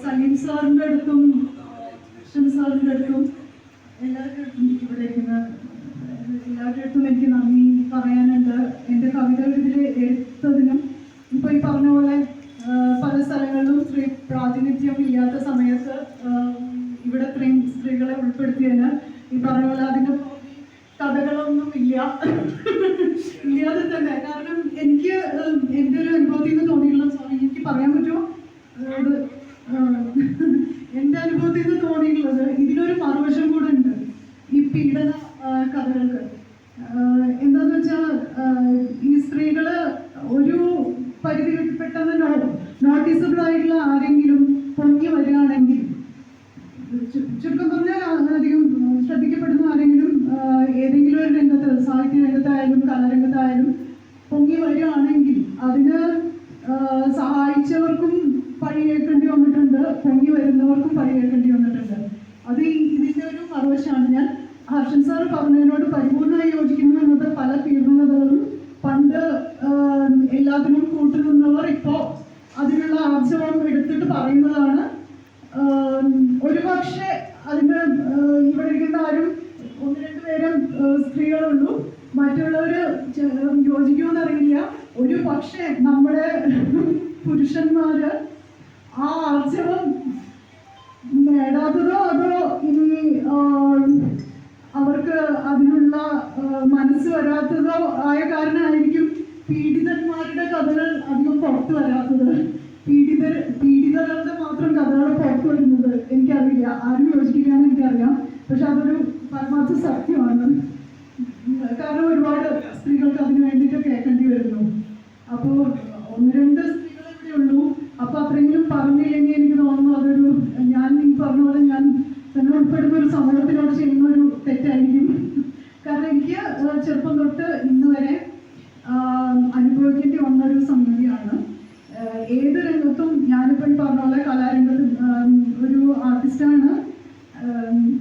സലീം സാറിന്റെ അടുത്തും കൃഷ്ണൻ സാറിന്റെ അടുത്തും എല്ലാവരുടെ അടുത്തും ഇവിടെ ഇരിക്കുന്ന എല്ലാവരുടെ അടുത്തും എനിക്ക് നന്ദി പറയാനുണ്ട്. എന്റെ കവിതകൾ ഇതിൽ എടുത്തതിനും ഇപ്പോൾ ഈ പറഞ്ഞ പോലെ പല സ്ഥലങ്ങളിലും സ്ത്രീ പ്രാതിനിധ്യം ഇല്ലാത്ത സമയത്ത് ഇവിടെ ഇത്രയും സ്ത്രീകളെ ഉൾപ്പെടുത്തിയതിന് ഈ പറഞ്ഞ പോലെ അതിന്റെ കഥകളൊന്നും ഇല്ല. ഇല്ലാതെ തന്നെ. കാരണം എനിക്ക് എന്റെ ഒരു അനുഭവത്തിൽ നിന്ന് തോന്നിയിട്ടുള്ള സോറി എനിക്ക് പറയാൻ പറ്റുമോ അതായത് ആഹ്, നിന്ന് തോന്നിയിട്ടുള്ളത് ഇതിനൊരു മറുവശം കൂടെ ഉണ്ട്. ഈ പീഡന കഥകൾക്ക്. എന്താന്ന് വെച്ചാൽ ഈ സ്ത്രീകൾ ഒരു പരിധി പെട്ടെന്ന് നോട്ടീസബിൾ ആയിട്ടുള്ള ആരെങ്കിലും പൊങ്ങി വരികയാണെങ്കിൽ ചുരുക്കം പറഞ്ഞാൽ അധികം ശ്രദ്ധിക്കപ്പെടുന്ന ആരെങ്കിലും ഏതെങ്കിലും ഒരു രംഗത്ത് സാഹിത്യ രംഗത്തായാലും കലാരംഗത്തായാലും പൊങ്ങി വരികയാണെങ്കിൽ അതിന് സഹായിച്ചവർക്കും പഴി കേൾക്കേണ്ടി വന്നിട്ടുണ്ട് പൊങ്ങി പരിഗണിക്കേണ്ടി വന്നിട്ടുണ്ട്. അത് ഇതിന്റെ ഒരു മറുവശമാണ്. ഞാൻ ഹർഷൻ സാർ പറഞ്ഞതിനോട് പരിപൂർണമായി യോജിക്കുന്നു എന്നത് പല പീഡനതകളും പണ്ട് എല്ലാത്തിനും കൂട്ടുനിന്നവർ ഇപ്പോൾ അതിനുള്ള ആർജവം എടുത്തിട്ട് പറയുന്നതാണ്. ഒരുപക്ഷെ അതിന് ഇവിടെ ഇരിക്കുന്ന ആരും ഒന്ന് രണ്ട് പേരും സ്ത്രീകളുള്ളൂ. മറ്റുള്ളവര് ചെ- യോജിക്കുമെന്ന് അറിയില്ല ഒരു പക്ഷേ നമ്മുടെ പുരുഷന്മാര് ആ ആർജവം നേടാത്തതോ അതോ ഇനി അവർക്ക് അതിനുള്ള മനസ്സ് വരാത്തതോ ആയ കാരണമായിരിക്കും പീഡിതന്മാരുടെ കഥകൾ അധികം പുറത്തു വരാത്തത്. പീഡിതർ പീഡിതകളുടെ മാത്രം കഥകൾ പുറത്തു വരുന്നത് എനിക്കറിയില്ല. ആരും യോജിക്കുകയാണെന്ന് എനിക്കറിയാം. പക്ഷെ അതൊരു പരമാർത്ഥ സത്യമാണ്. കാരണം ഒരുപാട് സ്ത്രീകൾക്ക് അതിനു വേണ്ടിയിട്ട് കേൾക്കേണ്ടി വരുന്നു. അപ്പോൾ ഒന്ന് രണ്ട് സ്ത്രീകൾ ഇവിടെ ഉള്ളൂ അപ്പൊ അത്രയെങ്കിലും പറഞ്ഞില്ലെങ്കിൽ എനിക്ക് തോന്നുന്നു അതൊരു ഞാൻ ഈ പറഞ്ഞ പോലെ ഞാൻ തന്നെ ഉൾപ്പെടുന്ന ഒരു സമൂഹത്തിനോട് ചെയ്യുന്ന ഒരു തെറ്റായിരിക്കും കാരണം എനിക്ക് ഏഹ് തൊട്ട് ഇന്ന് വരെ അനുഭവിക്കേണ്ടി വന്ന ഒരു സംഗതിയാണ്. ഏത് രംഗത്തും ഞാനിപ്പോൾ പറഞ്ഞ പോലെ കലാരംഗത്ത് ഒരു ആർട്ടിസ്റ്റാണ്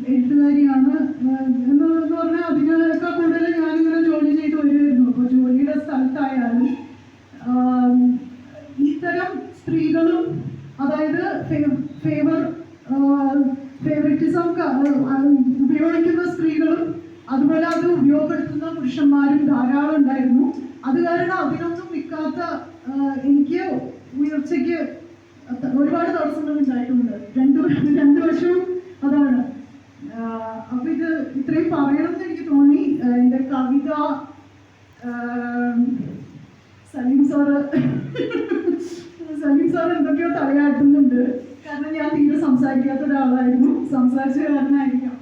എഴുത്തുകാരിയാണ് ആഹ് എന്ന് എന്ന് പറഞ്ഞാൽ അതിനൊക്കെ കൂടുതൽ ഞാനിങ്ങനെ ജോലി ചെയ്ത് വരുമായിരുന്നു അപ്പോൾ ജോലിയുടെ സ്ഥലത്തായാലും ഇത്തരം സ്ത്രീകളും അതായത് ഫേവർ ഫേവറിറ്റിസം ഉപയോഗിക്കുന്ന സ്ത്രീകളും അതുപോലെ അത് ഉപയോഗപ്പെടുത്തുന്ന പുരുഷന്മാരും ധാരാളം ഉണ്ടായിരുന്നു അത് കാരണം അതിനൊന്നും നിൽക്കാത്ത എനിക്ക് ഉയർച്ചയ്ക്ക് ഒരുപാട് തടസ്സങ്ങൾ ഉണ്ടായിട്ടുണ്ട്. രണ്ട് രണ്ട് വർഷവും അതാണ്. അപ്പൊ ഇത് ഇത്രയും പറയണം എന്ന് എനിക്ക് തോന്നി. എന്റെ കവിത സലീം സാറ് സലീം സാർ എന്തൊക്കെയോ തലയാട്ടുന്നുണ്ട്. കാരണം ഞാൻ തീരെ സംസാരിക്കാത്ത ഒരാളായിരുന്നു സംസാരിച്ച കാരണമായിരിക്കാം